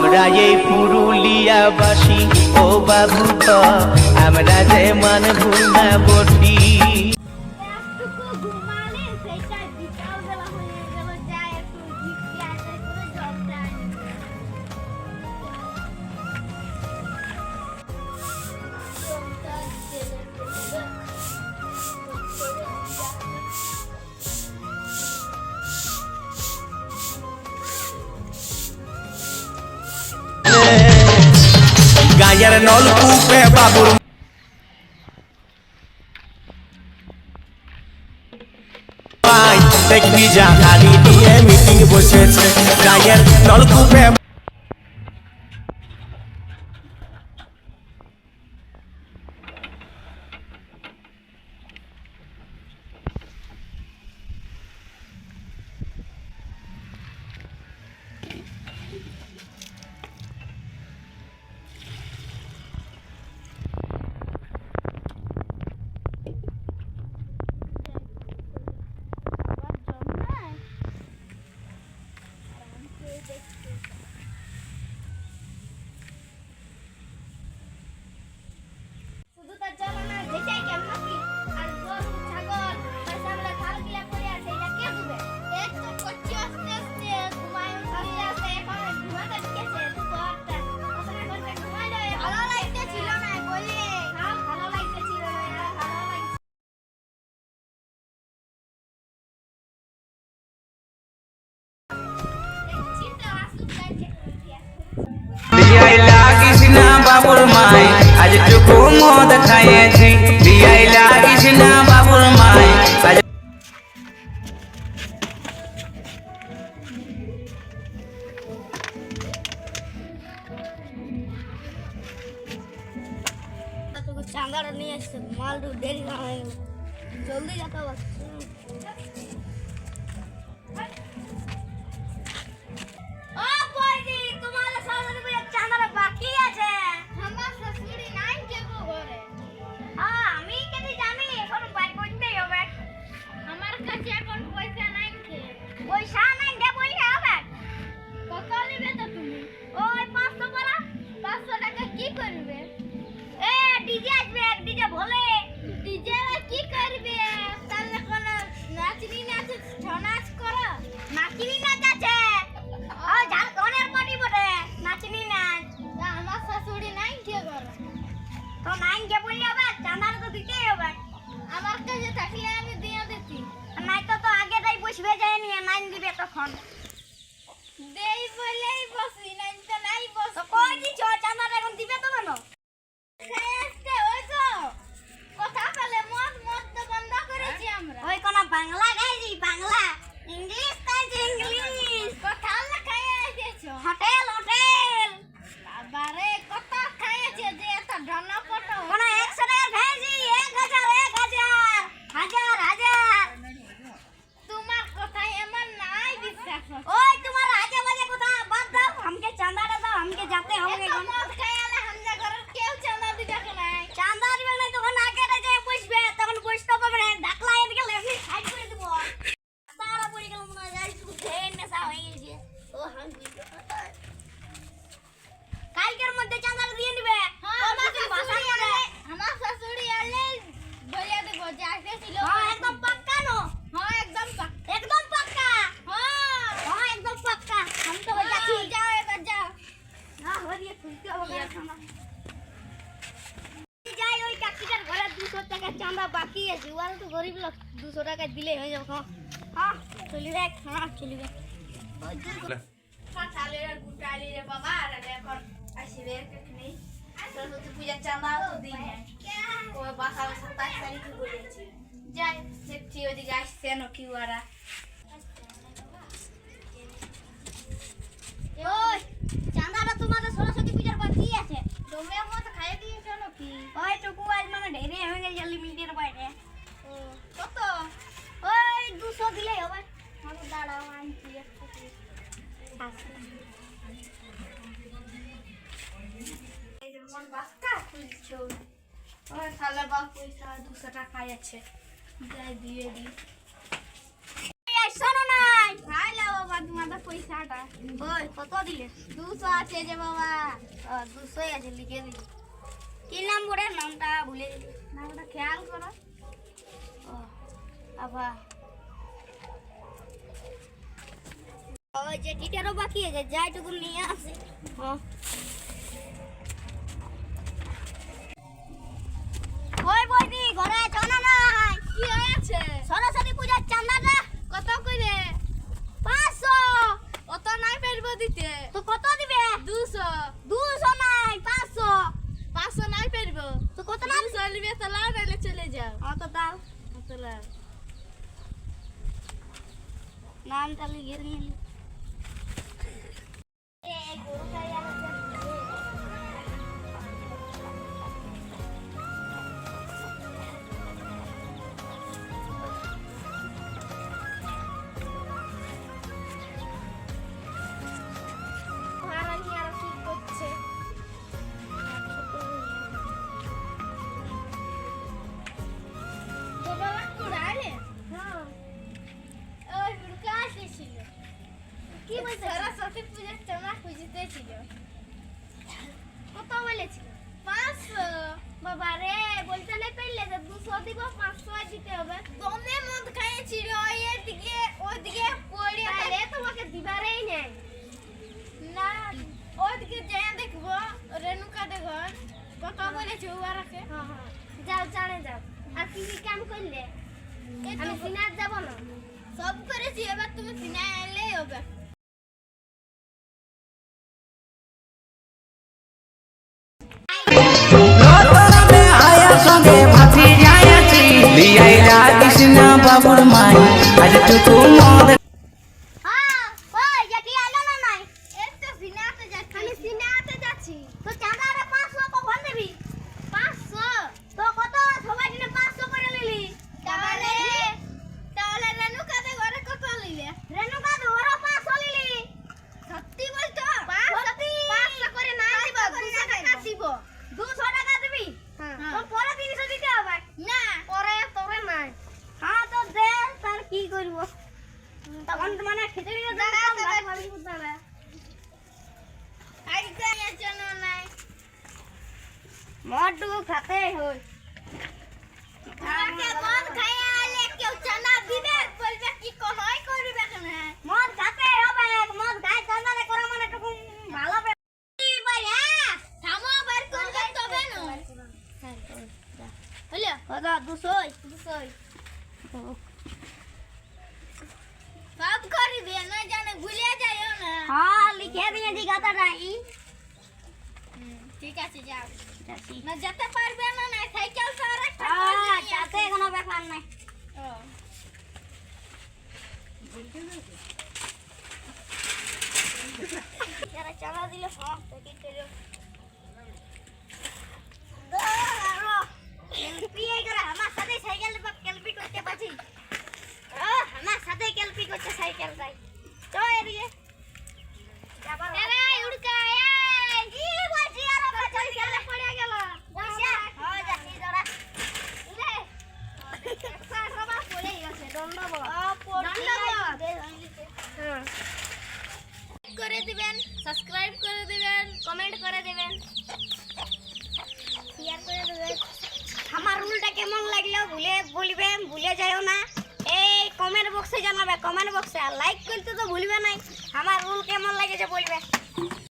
আমরা এই পুরুলিয়াবাসী। ও বাবু আমরা যে মানব না বটি। গায়ের নলকূপে বাবুর দেখবি যা খালি দিয়ে মিটিং বসেছে। গায়ের নলকূপে বাবুর মাই। আজ টুকু মদ খাইয়েছি দিয়াই লাগিস না বাবুর মাই। আজ তোকে নিয়ে আসছে মাল তো দেরি না হয়ে। জলদি যেতে হবে তো নাইন কে বললে হবে? চাঁদার তো দিতেই হবে। আমার কাছে থাকলে আমি দিয়ে দিতি। নাই তো তো আগেটাই বসবে যায় নিয়ে নাইন দিবে তখন। দেই বলেই বসি নাই তো নাই বস। কই দিছো চাঁদার এখন দিবে তো কেন? গরিব লোক দুশো টাকা দিলে হয়ে যাবে হ্যাঁ চলি দেখ হ্যাঁ চলি দেখ যাই দেখছি আসছে নাকি ওরা ওই চাঁদাটা তোমাদের সরস্বতী পূজার বাকি আছে তুমি আমার তো খাইয়ে দিয়েছ নাকি? ওই টুকু আজ মানে ঢেরে হয়ে গেছে লিমিটের বাইরে। কত? ওই দুশো একটু আচ্ছা। পয়সা দুশো আছে। দিয়ে দিই। বাবা পয়সাটা। কত দিলে? দুশো আছে যে বাবা। দুশোই আছে, লিখে দিলি কি নাম পড়ে নামটা ভুলে গেলি নামটা খেয়াল করো। আবার। ওই যে টিটারও বাকি আছে যাইটুকু নিয়ে আসে। হ্যাঁ। ওই বইদি ঘরে আছো না কি হয়েছে? সরস্বতী পূজার চাঁদাটা? কত করে পাঁচশো। অত নাই পারব দিতে তো কত দিবে? দুশো। দুশো নাই পাঁচশো। পাঁচশো নাই পারব তো কত দুশো নিবে তো লাও নাইলে চলে যাও। অত দাও। অত লাও। নামটা লিখে নিন কি বলছে? সরস্বতী পূজার চাঁদা খুঁজতে ছিল। কত বলেছিল পাঁচশো। বাবা রে বলতে না পারলে যে দুশো দিব পাঁচশো দিতে হবে। দমে মদ খাইছিল এদিকে ওদিকে পড়ে তাহলে তোমাকে দিবারই নেই। না ওদিকে যাই দেখব রেণুকা দেখো কত বলেছে ওরাকে হ্যাঁ হ্যাঁ। যাও চাড়ে যাও। আর কি কি কাম করলে? আমি সিনার যাব না। সব করেছি এবার তুমি সিনেমা এলেই হবে। আজ টুকু মদ হ্যাঁ ওই জাকি আলো না নাই এই তো সিনেমাতে যাচ্ছি আমি সিনেমাতে যাচ্ছি তো চাঁদাটা পাঁচশো কখন দিবি পাঁচশো তো কত সবাই দিনে পাঁচশো করে নিলি তাহলে তাহলে রেণুকাতে ঘরে কত নিলে রেণুকা ধরো পাঁচশো নিলি সত্যি বলছো সত্যি। পাঁচশো করে না দিব দুশো টাকা দিব দুশো টাকা দিবি হ্যাঁ। তো পরে তিনশো দিতে হবে না পরে তোরে নাই হ্যাঁ তো দে তার কি করব তখন তো মানে খিচুড়ি দেখা যাবে। ভাবি বুঝতে হবে আজকে এর জন্য নাই মটুকু খাতে হই আমাকে মদ খাইয়ে আলে কেউ চানা দিবে বলবে কি কহই করবে কেন মদ খাতে হবে মদ খাই চান্দারে করে মানে টুকু ভালো হবে ভাই হ্যাঁ থামো বার করবে তবে না হলো কত দুশোই দুশোই সব করবে না জানে ভুলে যাইও না হ্যাঁ লিখে দিয়েছি কথাটাই ঠিক আছে যাও যেতে পারবে না না সাইকেল তো আর একটা হ্যাঁ তাতে কোনো ব্যাপার নাই চাঁদা দিলে সব। করে দিবেন সাবস্ক্রাইব করে দিবেন কমেন্ট করে দেবেন। শেয়ার করে দেবেন। আমার রুলটা কেমন লাগল ভুলে বলবেন, ভুলে যাও না। এই কমেন্ট বক্সে জানাবে কমেন্ট বক্সে আর লাইক করতে তো ভুলবে নাই। আমার রুল কেমন লাগেছে বলবে?